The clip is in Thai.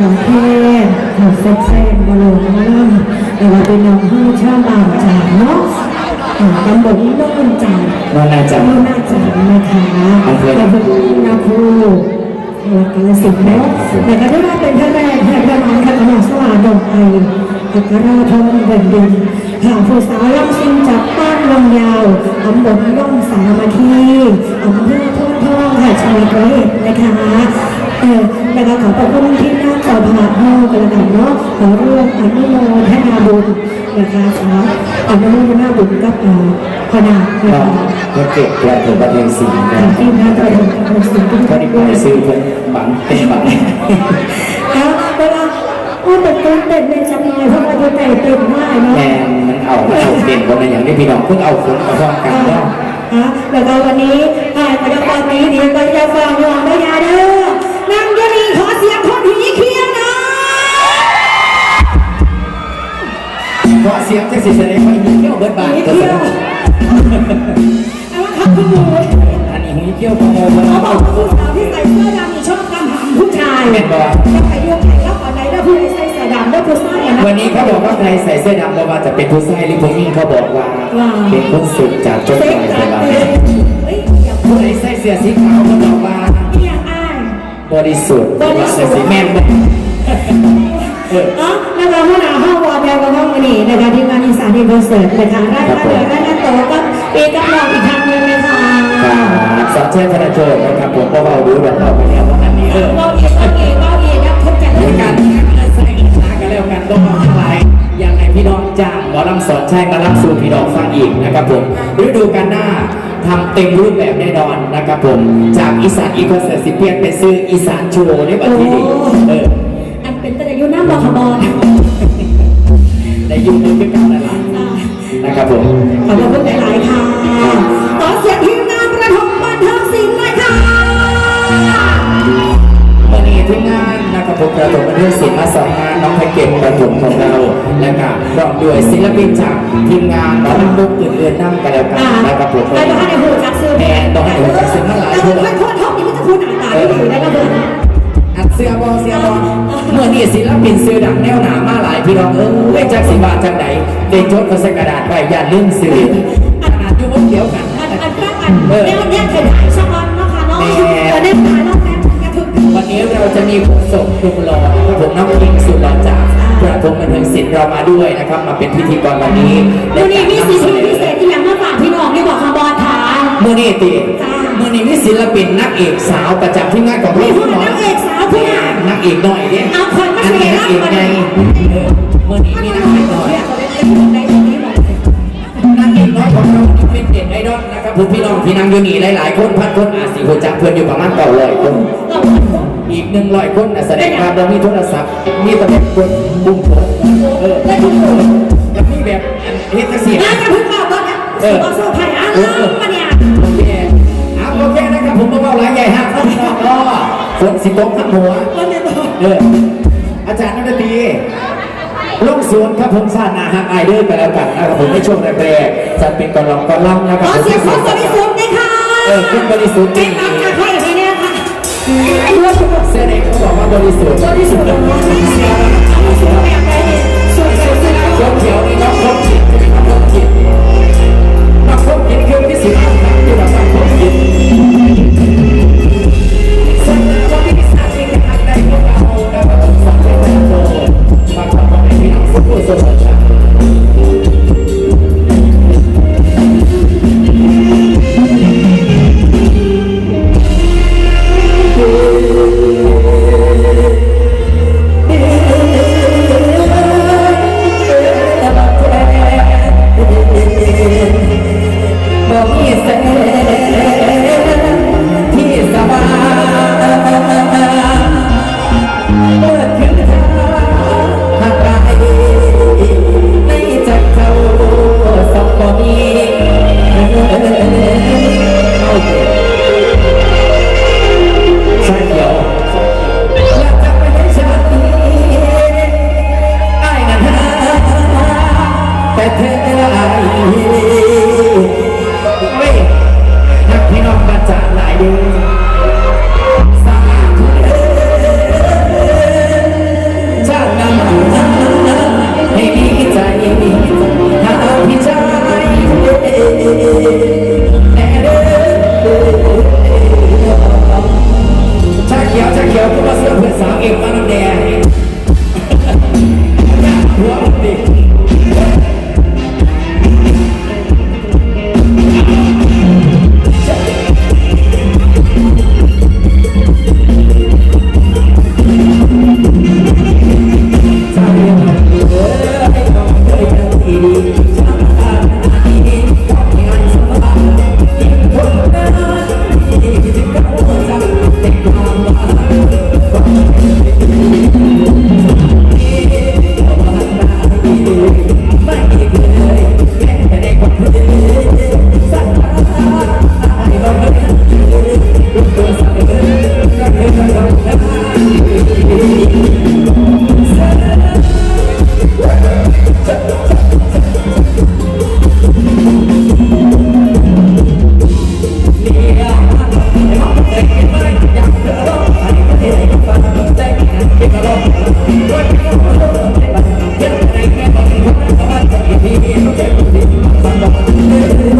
น้องแค่หอดเซ็ตเส้นบอลลูนล่ำแต่ว่าเป็นน้องห้องชาบางจากเนาะอ่าตำบลโน่นจากน่าน่าจะโน่นน่าจะนะคะอำเภอตำบลนาคูจังหวัดกาฬสินธุ์เนาะแต่ก็ได้ว่าเป็นท่านแรกแห่งประมาณค่ะขนมสว่างดอกไออัคราทองเด่นดินข่าวผู้สาวล่ำซิงจากบ้านลงยาวตำบลย่อมสามัคคีอำเภอโพธิ์ทองค่ะจังหวัดร้อยเอ็ดนะคะเออ นะคะขอขอบคุณที่น้าจอผ่านห้องกันแล้วกันเนาะขอร่วมอนุโมทนาบุญนะคะสาอนุโมทนาบุญกับเอ่อคณะนะคะก็เก็บแกระถิ่นประเทศสีนะที่หน้าจอผ่านห้องสิ่งที่ก็ได้ไปซื้อเพื่อนบังเป็นบังแล้วเวลาพูดเป็นต้นเต้นในจำนวนเพราะว่าตัวใจเต็มมากเนาะแมนมันเอามันเอาเป็นคนในอย่างที่พี่น้องเพิ่งเอาคนมาพร้อมกันเนาะแล้วก็วันนี้ผ่านไปแล้วตอนนี้เดี๋ยวก็จะฟังยองไม่ยาเด้อ นั่งอยังนี่ขอเสียงคนผีเคียงหนะเพราะเสียงจะสิเสด็จไปมีเที่ยวเบิดบานผีก็เคีแสยดวงเอาละครับคุณหมูอันนี้มีเที่ยวขโมยมาเขาบอกผู้สาวที่ใส่เสื้อดำนี่ชอบตามหาผู้ชายเป็นบ่จะไปดูใครแล้วก่อนไหนแล้วผู้ใดใส่เสื้อดำแล้วผู้ชายอะนะวันนี้เขาบอกว่าใครใส่เสื้อดำไม่ว่าจะเป็นผู้ชายหรือผู้หญิงเขาบอกว่าว่าเป็นคนสึกจากจนเซ็ปกลายจัสดบาเลยยเฮ้ยอย่าพูผู้ดใดใส่เสื้อสีขาวเขาบอก บริสุทธิ์บริสุทธิ์สีแม่นบ่เออเนาะนะคะหัวหน้าห้องวอร์แบลกับห้องนี้นะคะที่งานอีสานดีคอนเสิร์ตนะคะได้ครัมาบผมเดี๋ยวได้มาโตก็ปีกำลังอีกครั้งหนึงนะคะครับสัญชัยธนาโชคนะครับผมก็เบาดูแบบเราไปแล้วว่าอันนี้เออเราเอียเราเอียเราเอียนะทุกจังเหเลมือนยกักันนใส่หากันแล้วกันต้องมาทั้งหลายอย่างไรพี่น้องจ้างหมอลำสอนชัยมาลำสู่พี่น้องฟังอีกนะครับผมฤดูกาลหน้า ทำเต็มรูปแบบแน่นอนนะครับผม จากอีสานอีคอนเสิร์ตสิเพียงเป็นซื้ออีสานโชว์ในบัดที่นี้เอออันเป็นแต่อายุน้ำบอขบอลในยุคนี้เป็นการตลาดนะครับผม ขอบคุณหลายๆานนะครับผมกระถมบันเทิงศิลป์มาสองงานน้องไทยเก็บกระถมของเราและก็พร้อมด้วยศิลปินจากทีมงานหมอลำลูกอื่นๆนั่งกันแล้วกันนะครับผมไปบ้านในหูจักซื้อแม่ต้องให้หูจักซื้อมาหลายแต่คนว่าคนท้องนี้มันจะพูดหนาตาไม่ดีได้ก็เบอร์อัดเสื้อบอลเสื้อบอลเมื่อนี้ศิลปินเสื้อดังแนวหนามาหลายพี่น้องเอ้ยจักสิบาทจังไหนเดนจดกับใส่กระดาษไว้อย่าลืมซื้อขนาดอยู่บนเดียวกันอันอันแรกอันแนวเนี้ยเคยถ่ายช่อง นนี้เราจะมีผู้ส่งคุณรอนะครับผมน้องพิงสุดหล่อจากประพงบันเทิงศิลป์เรามาด้วยนะครับ มาเป็นพิธีกรวันนี้วันนี้มีสิทธิพิเศษที่ยังมาฝากพี่น้องที่บอกคำบอลถามเมื่อนี้ตีจ้าเมื่อนี้มีศิลปินนักเอกสาวประจำที่งานของมีเราหัวนักเอกสาวผู้งานนักเอกหน่อยเนี่ยเอาคนมาอันเสีนี้ยนักเอกไงเออเมื่อนี้มีนักเอกน้อยนางเอกน้อยของเราเป็นเด็ดไอดอลนะครับผมพี่น้องพี่นางอยู่นี่หลายๆคนพันคนอาจสิหัวจักเพื่อนอยู่ประมาณเก้าร้อยคน อีกหนึ่งร้อยคนนะแสดงว่าเรามีโทรศัพท์ มีแต่เป็นคนบุ้มผมเออได้ทุกคนจะมีแบบเฮ็ดจังซี่น่านะจะพึ่งมาบ้างเนี่ยสุดโซ่ไทยอะเริ่มมาเนี่ยโอเคเอาโอเคนะครับผมมาเบาหลายใหญ่ฮะครับพี่น้องก็ฝนสิบตกทั้งหัวเอออาจารย์นักดนตรีลงสวนครับผมชาตินาฮักไอเดอร์ไปแล้วกันนะครับผมในช่วงแรกๆจะเป็นกอลองกอลองนะครับอผมเสียงคนบริสุทธิ์นะคะเออคุณบริสุทธิ์จริง เสื้อเด็กเขาบอกว่าบริสุทธิ์บริสุทธิ์แบบนี้สุดแบบไหนสุดสุดสุดเขียวเขียวนี่น้องนจะเป็นน้องคบกินน้องคบกินคือที่สิบห้าครั้งที่เราทำคบกิ Amén.